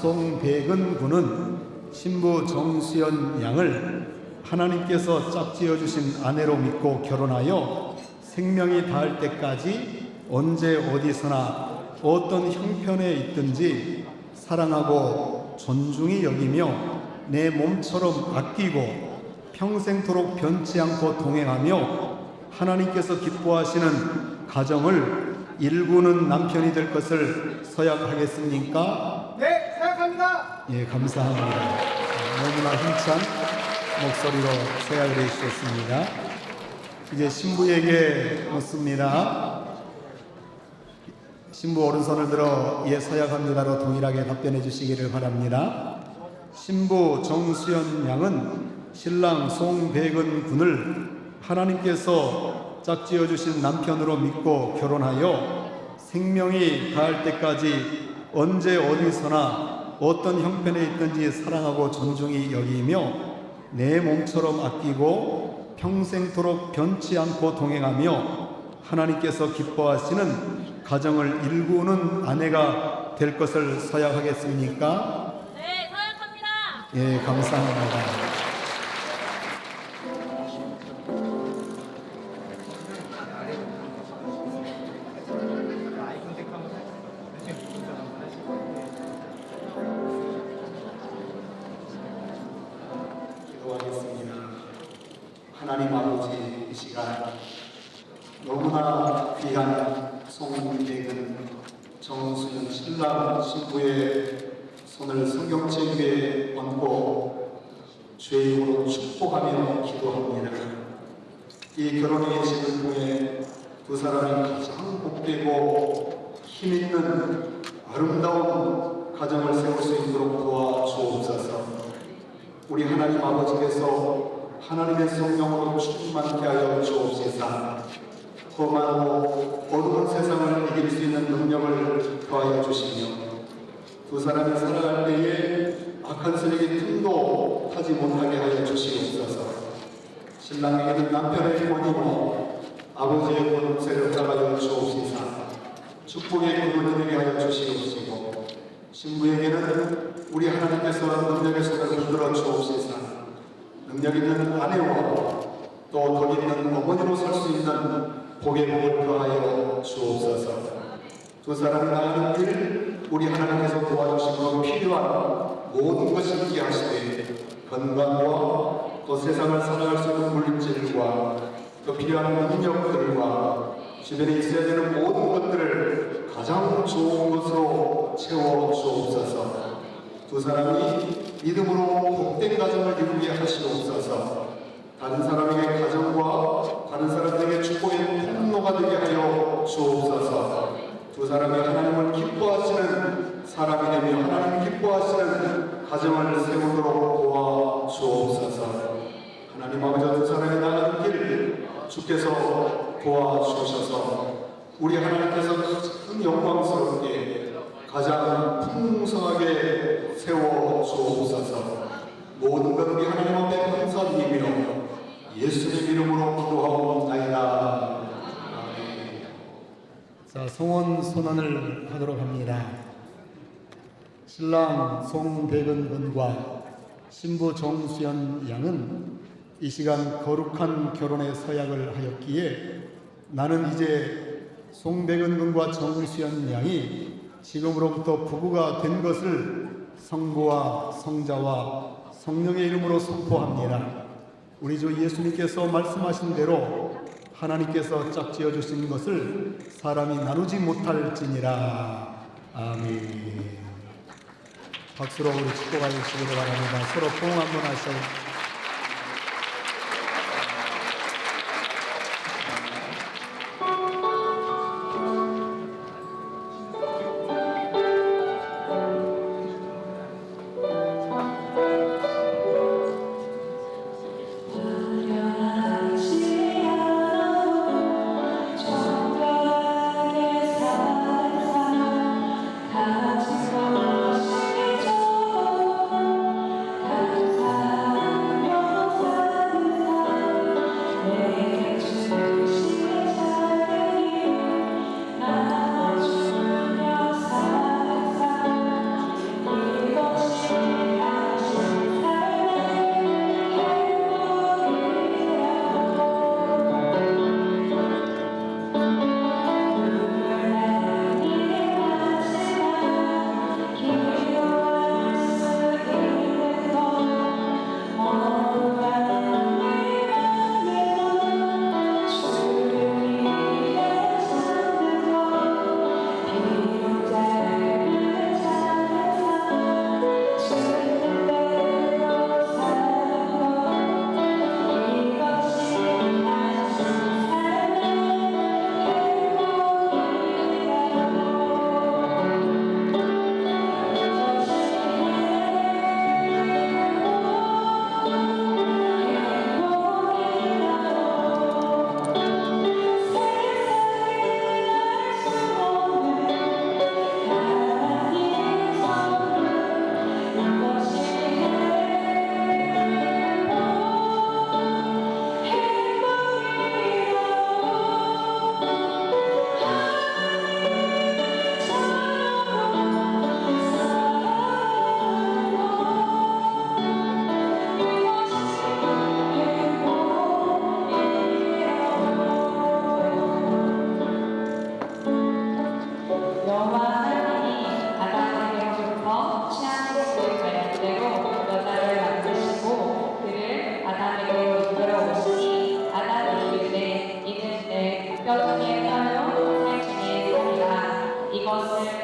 송백은 군은 신부 정수연 양을 하나님께서 짝지어 주신 아내로 믿고 결혼하여 생명이 닿을 때까지 언제 어디서나 어떤 형편에 있든지 사랑하고 존중히 여기며 내 몸처럼 아끼고 평생토록 변치 않고 동행하며 하나님께서 기뻐하시는 가정을 일구는 남편이 될 것을 서약하겠습니까? 예, 감사합니다. 너무나 힘찬 목소리로 서약을 해주셨습니다. 이제 신부에게 묻습니다. 신부 오른손을 들어 예 서약합니다로 동일하게 답변해 주시기를 바랍니다. 신부 정수연 양은 신랑 송백은 군을 하나님께서 짝지어 주신 남편으로 믿고 결혼하여 생명이 닿을 때까지 언제 어디서나 어떤 형편에 있든지 사랑하고 존중히 여기며 내 몸처럼 아끼고 평생토록 변치 않고 동행하며 하나님께서 기뻐하시는 가정을 일구는 아내가 될 것을 서약하겠습니까? 네, 서약합니다. 예, 감사합니다. 하나님 아버지 이 시간 너무나 귀한 송백은 정수연 신랑 신부의 손을 성경책 위에 얹고 이름으로 축복하며 기도합니다. 이 결혼의 예식을 통해 두 사람이 가장 복되고 힘있는 아름다운 가정을 세울 수 있도록 도와주옵소서. 우리 하나님 아버지께서 하나님의 성령으로 충만케 하여 주옵시사. 험하고 어두운 세상을 이길 수 있는 능력을 더하여 주시며 두 사람이 살아갈 때에 악한 세력이 틈도 타지 못하게 하여 주시옵소서. 신랑에게는 남편의 본이고 아버지의 본세를 따라여 주옵시사. 축복의 그분을 되게 하여 주시옵시고 신부에게는 우리 하나님께서 능력의 손을 흔들어 주옵시사. 능력 있는 아내와 또 덕 있는 어머니로 살 수 있는 복의 복을 더하여 주옵소서. 두 사람이 나가는 길 우리 하나님께서 도와주심으로 필요한 모든 것을 있게 하시되 건강과 또 세상을 살아갈 수 있는 물질과 또 필요한 능력들과 주변에 있어야 되는 모든 것들을 가장 좋은 것으로 채워 주옵소서. 두 사람이 믿음으로 복된 가정을 이루게 하시옵소서. 다른 사람에게 가정과 다른 사람들에게 축복의 통로가 되게 하여 주옵소서. 두 사람이 하나님을 기뻐하시는 사람이 되며 하나님 기뻐하시는 가정을 세우도록 도와 주옵소서. 하나님 아버지 두 사람이 나가는 길 주께서 도와 주셔서 우리 하나님께서 가장 영광스럽게 가장 풍성하게 세워 주옵소서. 모든 것 우리 하나님 앞에 감사드리며 예수님 이름으로 기도하옵나이다. 자, 송원 선언을 하도록 합니다. 신랑 송대근 군과 신부 정수연 양은 이 시간 거룩한 결혼의 서약을 하였기에 나는 이제 송대근 군과 정수연 양이 지금으로부터 부부가 된 것을 성부와 성자와 성령의 이름으로 선포합니다. 우리 주 예수님께서 말씀하신 대로 하나님께서 짝지어 주신 것을 사람이 나누지 못할지니라. 아멘. 박수로 우리 축복하여 주시기를 바랍니다. 서로 포옹 한번 하시고. 살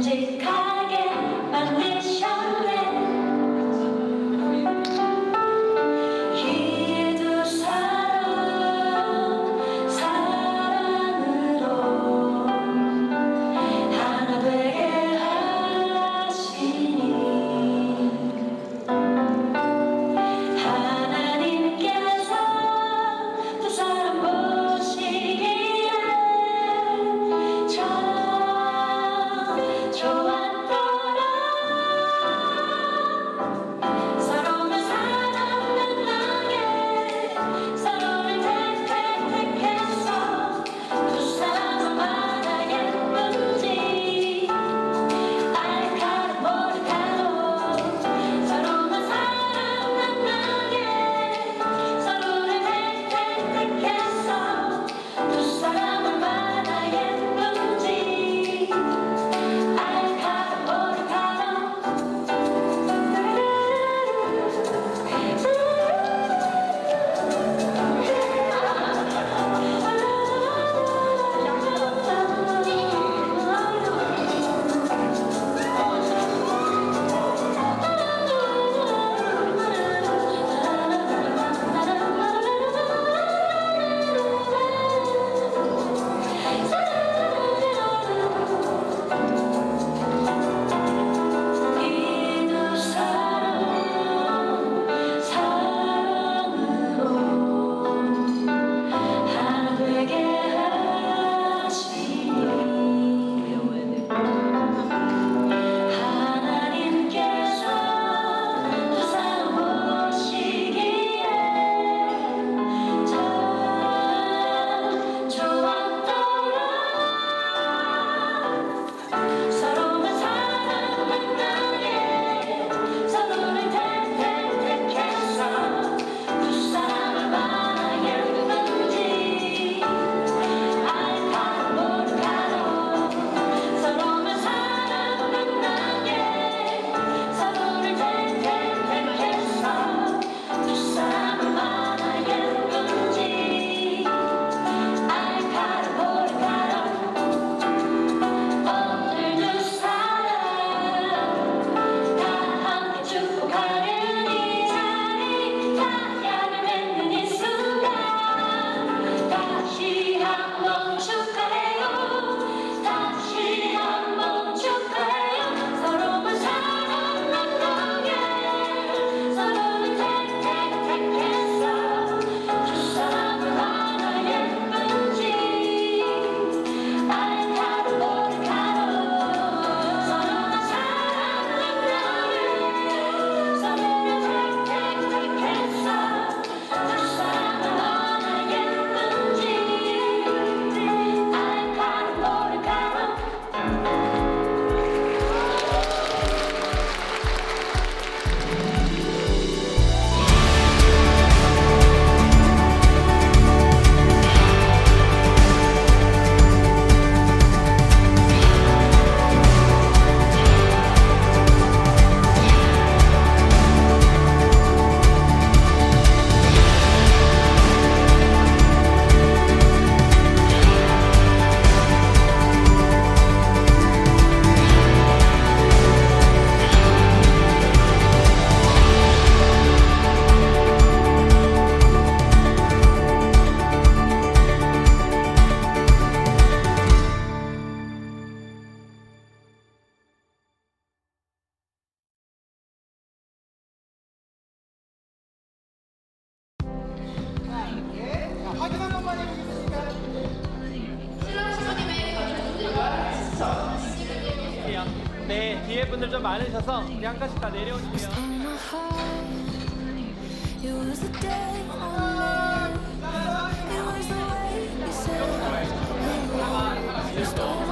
Jason. 많으셔서 우리 한 칸씩 다 내려오시면. In my